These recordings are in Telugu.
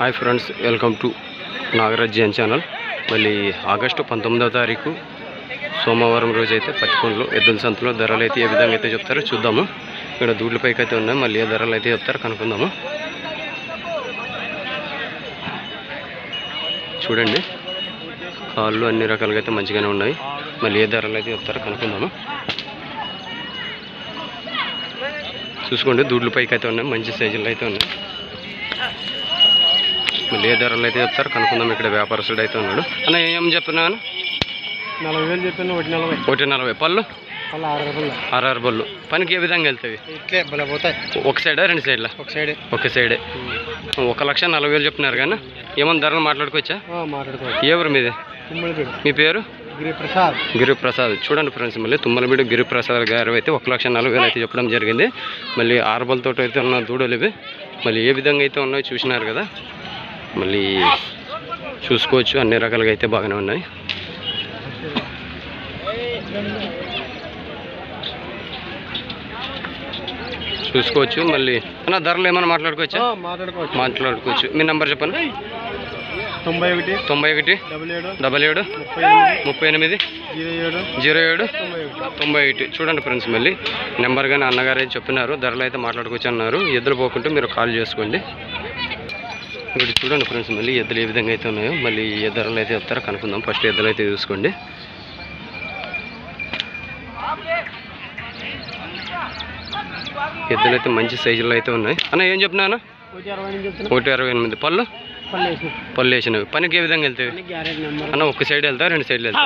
Hi friends welcome to Nagaraj Jain channel. మళ్ళీ ఆగస్టు పంతొమ్మిదవ తారీఖు సోమవారం రోజు అయితే ఎద్దుల సంతలో ధరలు అయితే ఏ విధంగా అయితే చెప్తారో చూద్దాము. ఇక్కడ దూడ్ల పైకి అయితే ఉన్నాయి మళ్ళీ ఏ ధరలు అయితే చెప్తారో కనుక్కుందాము. చూడండి కాళ్ళు అన్ని రకాలుగా అయితే మంచిగానే ఉన్నాయి. మళ్ళీ ఏ ధరలు అయితే చెప్తారో కనుక్కుందాము. చూసుకోండి దూడ్ల పైకి అయితే ఉన్నాయి మంచి సైజులు అయితే ఉన్నాయి. మళ్ళీ ఏ ధరలు అయితే చెప్తారు. కనుక్కుందాం ఇక్కడ వ్యాపారస్తుడు అయితే ఉన్నాడు. అన్న ఏం చెప్తున్నా అన్న? నలభై వేలు చెప్పాను ఒకటి నలభై. ఒకటి నలభై. పళ్ళు? ఆరు ఆర్ఆర్ బళ్ళు పనికి ఏ విధంగా వెళ్తాయి? ఒక సైడా రెండు సైడ్లా? ఒక సైడే. ఒక సైడే. ఒక లక్ష నలభై వేలు చెప్తున్నారు కానీ ఏమన్నా ధరలు మాట్లాడుకోవచ్చా? ఏ ఊరు మీది? తుమ్మలపేడు. మీ పేరు? గిరి ప్రసాద్ గిరిప్రసాద్. చూడండి ఫ్రెండ్స్ మళ్ళీ తుమ్మలబీడు గిరిప్రసాద్ గారు అయితే ఒక లక్ష నలభై వేలు అయితే చెప్పడం జరిగింది. మళ్ళీ ఆరుబలతో అయితే ఉన్న దూడలు ఇవి. మళ్ళీ ఏ విధంగా అయితే ఉన్నాయో చూసినారు కదా. మళ్ళీ చూసుకోవచ్చు అన్ని రకాలుగా అయితే బాగానే ఉన్నాయి. చూసుకోవచ్చు మళ్ళీ. అన్న ధరలు ఏమైనా మాట్లాడుకోవచ్చా? మాట్లాడుకోవచ్చు. మాట్లాడుకోవచ్చు. మీ నెంబర్ చెప్పండి. తొంభై ఒకటి తొంభై ఒకటి డబల్ ఏడు ముప్పై ఎనిమిది జీరో ఏడు తొంభై ఒకటి. చూడండి ఫ్రెండ్స్ మళ్ళీ. నెంబర్ కానీ అన్నగారు అయితే చెప్పినారు ధరలు అయితే మాట్లాడుకోవచ్చు అన్నారు. ఎద్దులు పోకుంటే మీరు కాల్ చేసుకోండి. ఇప్పుడు చూడండి ఫ్రెండ్స్ మళ్ళీ ఎద్దులు ఏ విధంగా అయితే ఉన్నాయో మళ్ళీ ఏ ధరలు అయితే చెప్తారో కనుక్కుందాం. ఫస్ట్ ఎద్దులు అయితే చూసుకోండి. ఎద్దులు అయితే మంచి సైజుల్లో అయితే ఉన్నాయి. అన్న ఏం చెప్పినా అన్న? ఒకటి అరవై ఎనిమిది. పళ్ళు? పళ్ళు వేసినవి. పనికి ఏ విధంగా వెళ్తాయి? అన్న ఒక సైడ్ వెళ్తా రెండు సైడ్లు వెళ్తా?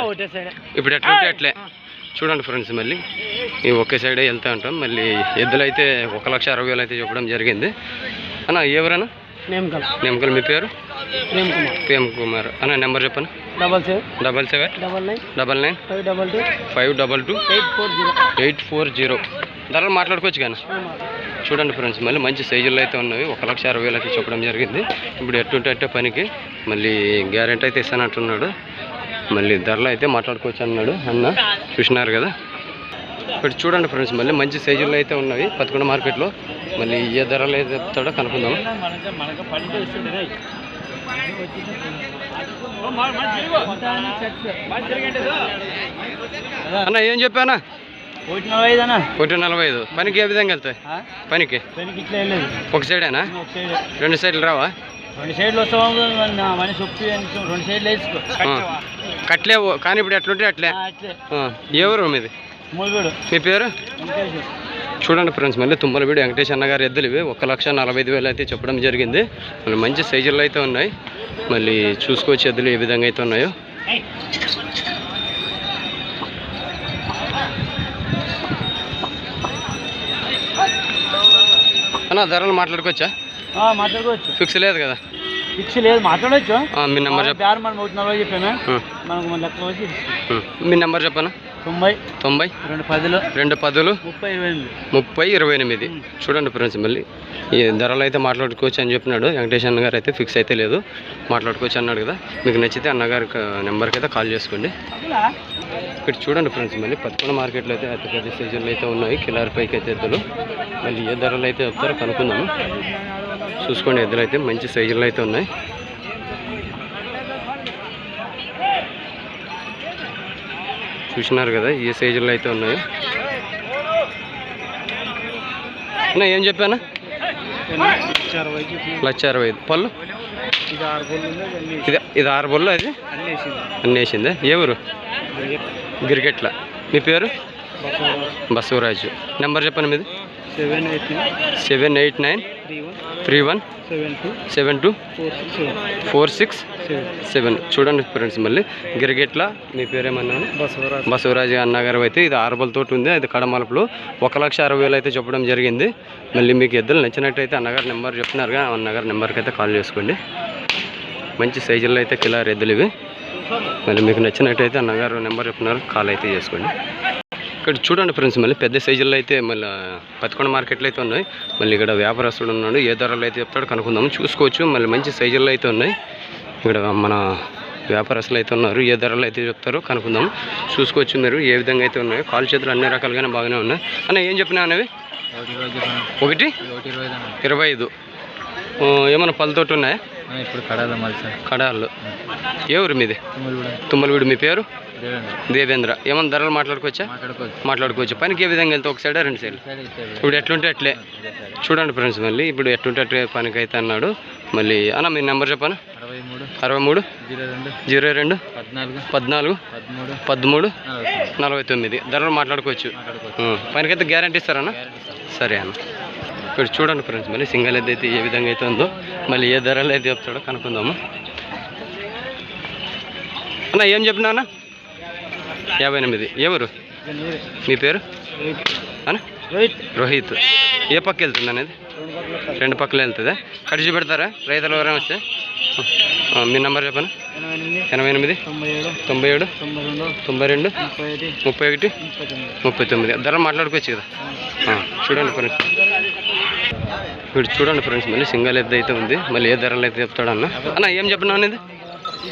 ఇప్పుడు ఎట్లా ఉంటే అట్లే. చూడండి ఫ్రెండ్స్ మళ్ళీ ఈ ఒకే సైడే వెళ్తా ఉంటాం మళ్ళీ ఎద్దులు అయితే ఒక లక్ష అరవై వేలు అయితే చెప్పడం జరిగింది. అన్న ఎవరన్నా? నేమకల్ మీ పేరు? ప్రేమ్ కుమార్. ప్రేమ్ కుమార్. అన్న నెంబర్ చెప్పండి. Double seven. Double seven? Double nine. Double nine? Five double two. Five double two? Eight four zero. Eight four zero. ధరలు మాట్లాడుకోవచ్చు కానీ. చూడండి ఫ్రెండ్స్ మళ్ళీ మంచి సైజుల్లో అయితే ఉన్నవి. ఒక లక్ష అరవై వేలు అయితే చెప్పడం జరిగింది. ఇప్పుడు ఎట్టుంటే పనికి. మళ్ళీ గ్యారెంటీ అయితే ఇస్తానంటున్నాడు. మళ్ళీ ధరలు అయితే మాట్లాడుకోవచ్చు అన్నాడు అన్న. చూసినారు కదా? ఇక్కడ చూడండి ఫ్రెండ్స్ మళ్ళీ మంచి సైజుల్లో అయితే ఉన్నవి పదకొండు మార్కెట్లో. మళ్ళీ ఏ ధరలు అయితే చెప్తాడో కనుక్కుందాం. అన్న ఏం చెప్పానా ఒకటి నలభై ఐదు అన్న? ఒకటి నలభై ఐదు. పనికి ఏ విధంగా వెళ్తాయి? పనికి? ఒక సైడేనా రెండు సైడ్లు రావా? రెండు సైడ్లు వస్తాము మన మనిషి ఒప్పి రెండు సైడ్లు వేసుకో. కట్లేవు కానీ ఇప్పుడు ఎట్లుంటే అట్లే. ఎవరు మీది? మీ పేరు? చూడండి ఫ్రెండ్స్ మళ్ళీ తుమ్మలబీడు వెంకటేష్ అన్న గారి ఎద్దులు ఇవి. ఒక లక్ష నలభై ఐదు వేలు అయితే చెప్పడం జరిగింది. మళ్ళీ మంచి సైజుల్లో అయితే ఉన్నాయి. మళ్ళీ చూసుకోవచ్చు ఎద్దులు ఏ విధంగా అయితే ఉన్నాయో. అన్న ధరలు మాట్లాడుకోవచ్చా? మాట్లాడుకోవచ్చు. ఫిక్స్ లేదు కదా? ఫిక్స్ లేదు మాట్లాడవచ్చు మీ నెంబర్ చెప్ప బేరం మనం ఒకటి నలభై చెప్పామే ఆ, మనకు మన లెక్క వచ్చి ఆ. మీ నెంబర్ చెప్పనా? తొంభై తొంభై రెండు పదులు రెండు పదులు ముప్పై ఇరవై ఎనిమిది. ముప్పై ఇరవై ఎనిమిది. చూడండి ఫ్రెండ్స్ మళ్ళీ. ఈ ధరలు అయితే మాట్లాడుకోవచ్చు అని చెప్పినాడు. వెంకటేష్ అన్న గారు అయితే ఫిక్స్ అయితే లేదు. మాట్లాడుకోవచ్చు అన్నాడు కదా. మీకు నచ్చితే అన్నగారి నెంబర్కి అయితే కాల్ చేసుకోండి. ఇక్కడ చూడండి ఫ్రెండ్స్ మళ్ళీ. పదకొండు మార్కెట్లో అయితే అతి పెద్ద సీజన్లు అయితే ఉన్నాయి. కిలారి పైకి అయితే ఎద్దులు. మళ్ళీ ఏ ధరలు అయితే చెప్తారో కనుక్కుందాము. చూసుకోండి ఎద్దులు అయితే మంచి సైజులు అయితే ఉన్నాయి. చూసినారు కదా ఏ సైజుల్లో అయితే ఉన్నాయో. అన్న ఏం చెప్పానా? లక్ష అరవై ఐదు. పళ్ళు? ఇది ఇది ఆరు బొల్లు అది? అన్ని వేసింది. అన్నీ వేసిందే? ఏ ఊరు? గిరికెట్ల మీ పేరు? బసవరాజు. నెంబర్ చెప్పండి మీది? Seven eight seven eight nine. Three one. Seven two. Four six seven. చూడండి ఫ్రెండ్స్ మళ్ళీ. గిరిగెట్ల మీ పేరేమన్నాను బసవరాజ్. బసవరాజు అన్నగారు అయితే ఇది ఆరుబలతోటి ఉంది అది కడమలుపులో. ఒక లక్ష అరవై వేలు అయితే చెప్పడం జరిగింది. మళ్ళీ మీకు ఎద్దులు నచ్చినట్టయితే అన్నగారు నెంబర్ చెప్తున్నారుగా అన్నగారు నెంబర్కి అయితే కాల్ చేసుకోండి. మంచి సైజుల్లో అయితే కిలార్ ఎద్దులు ఇవి. మళ్ళీ మీకు నచ్చినట్టయితే అన్నగారు నెంబర్ చెప్తున్నారు కాల్ అయితే చేసుకోండి. ఇక్కడ చూడండి ఫ్రెండ్స్ మళ్ళీ పెద్ద సైజుల్లో అయితే మళ్ళీ పదకొండు మార్కెట్లు అయితే ఉన్నాయి. మళ్ళీ ఇక్కడ వ్యాపారస్తుడు ఉన్నాడు ఏ ధరలు అయితే చెప్తాడో కనుక్కుందాం చూసుకోవచ్చు. మళ్ళీ మంచి సైజుల్లో అయితే ఉన్నాయి. ఇక్కడ మన వ్యాపారస్తులు అయితే ఉన్నారు ఏ ధరలు అయితే చెప్తారో కనుక్కుందాం చూసుకోవచ్చు మీరు ఏ విధంగా అయితే ఉన్నాయో. కాల్ చేతులు అన్ని రకాలుగానే బాగానే ఉన్నాయి. అన్న ఏం చెప్పినా అనేవి ఒకటి? ఇరవై ఐదు. ఏమైనా పళ్ళతోటి ఉన్నాయా? ఇప్పుడు కడాలి కడాళ్ళు ఏ ఊరు మీది? తుమ్ములు కూడా తుమ్మలగూడు మీ పేరు? దేవేంద్ర. ఏమైనా ధరలు మాట్లాడుకోవచ్చా? మాట్లాడుకోవచ్చు. పనికి ఏ విధంగా వెళ్తే ఒక సైడ్ రెండు సైడ్ ఇప్పుడు ఎట్లుంటే అట్లే. చూడండి ఫ్రెండ్స్ మళ్ళీ. ఇప్పుడు ఎట్లుంటే అట్లే పనికి అయితే అన్నాడు. మళ్ళీ అన్న మీ నెంబర్ చెప్పనా? అరవై మూడు. జీరో రెండు. పద్నాలుగు. పదమూడు. నలభై తొమ్మిది. ధరలు మాట్లాడుకోవచ్చు. పనికైతే గ్యారంటీ ఇస్తారన్న సార్ అన్న. ఇక్కడ చూడండి ఫ్రెండ్స్ మళ్ళీ సింగల్ అయితే ఏ విధంగా అయితే ఉందో. మళ్ళీ ఏ ధరలు అయితే చెప్తాడో కనుక్కుందాము. అన్న ఏం చెప్పినా అన్న? యాభై ఎనిమిది. ఎవరు? మీ పేరు? రైట్ రోహిత్. ఏ పక్క వెళ్తుంది అనేది? రెండు పక్కల వెళ్తుందా? కడిచి పెడతారా రైతులు ఎవరైనా వస్తే? మీ నెంబర్ చెప్పండి ఎనభై ఎనిమిది తొంభై ఏడు తొంభై రెండు ముప్పై ఒకటి ముప్పై తొమ్మిది. ధర మాట్లాడుకోవచ్చు కదా? చూడండి ఫ్రెండ్స్. ఇప్పుడు చూడండి ఫ్రెండ్స్ మళ్ళీ సింగల్ ఎద్దు అయితే ఉంది. మళ్ళీ ఏ ధరలు అయితే చెప్తాడన్న. అన్న ఏం చెప్పినా అనేది?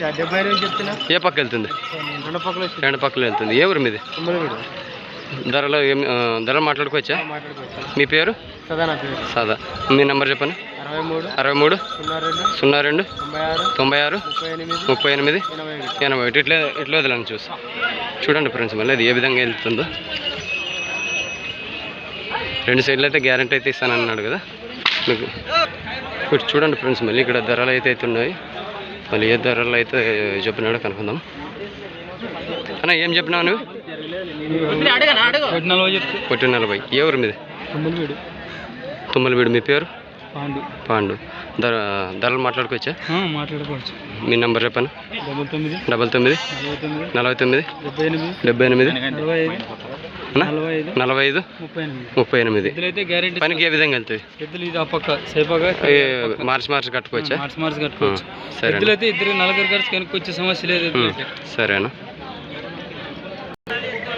డెబ్బై ఎనిమిది చెప్తున్నా. ఏ పక్క వెళ్తుంది? రెండు పక్కల వచ్చి రెండు పక్కల వెళ్తుంది. ఏ ఊరు మీది? ధరలో ఏం ఆ, ధరలు మాట్లాడుకోవచ్చా? మీ పేరు? సదా మీ నెంబర్ చెప్పండి. అరవై మూడు సున్నా రెండు. సున్నా రెండు. తొంభై ఆరు. ముప్పై ఎనిమిది. ముప్పై ఎనిమిది. ఎనభై ఒకటి. ఇట్లా ఇట్లా వదలని చూసి చూడండి ఫ్రెండ్స్ మళ్ళీ అది ఏ విధంగా వెళ్తుందో. రెండు సైడ్లు అయితే గ్యారంటీ అయితే ఇస్తానన్నాడు కదా. మీకు ఇప్పుడు చూడండి ఫ్రెండ్స్ మళ్ళీ ఇక్కడ ధరలు అయితే అయితే మళ్ళీ ఏ ధరలు అయితే చెప్పినాడో కనుక్కుందాం. అన్న ఏం చెప్పినావు నువ్వు? కొట్టి నలభై. ఏ ఊరు మీద? తొమ్మిది వీడు తుమ్మలబీడు మీ పేరు? పాండు. పాండు. ధర ధరలు మాట్లాడుకోవచ్చా? మాట్లాడుకోవచ్చు. మీ నెంబర్ చెప్పను? డబల్ తొమ్మిది. డబల్ తొమ్మిది. నలభై తొమ్మిది. నలభై తొమ్మిది. డెబ్బై ఎనిమిది. డెబ్బై ఎనిమిది. నలభై ఐదు. ముప్పై ఎనిమిది. పనికి ఏ విధంగా మార్చి మార్చి కట్టుకోవచ్చా? సరే ఇద్దరు నలుగురు ఖర్చు సమస్య లేదు సరేనా.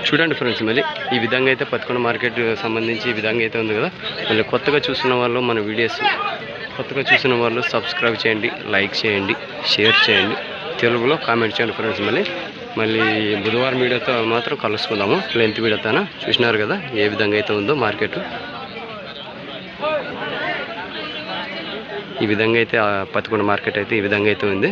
చూడండి ఫ్రెండ్స్ మళ్ళీ ఈ విధంగా అయితే పత్తికొండ మార్కెట్ సంబంధించి ఈ విధంగా అయితే ఉంది కదా. మళ్ళీ కొత్తగా చూస్తున్న వాళ్ళు మన వీడియోస్ కొత్తగా చూసిన వాళ్ళు సబ్స్క్రైబ్ చేయండి లైక్ చేయండి షేర్ చేయండి. తెలుగులో కామెంట్ చేయండి ఫ్రెండ్స్ మళ్ళీ మళ్ళీ బుధవారం వీడియోతో మాత్రం కలుసుకుందాము. లెంత్ వీడియోతోన చూసినారు కదా ఏ విధంగా అయితే ఉందో మార్కెట్. ఈ విధంగా అయితే పత్తికొండ మార్కెట్ అయితే ఈ విధంగా అయితే ఉంది.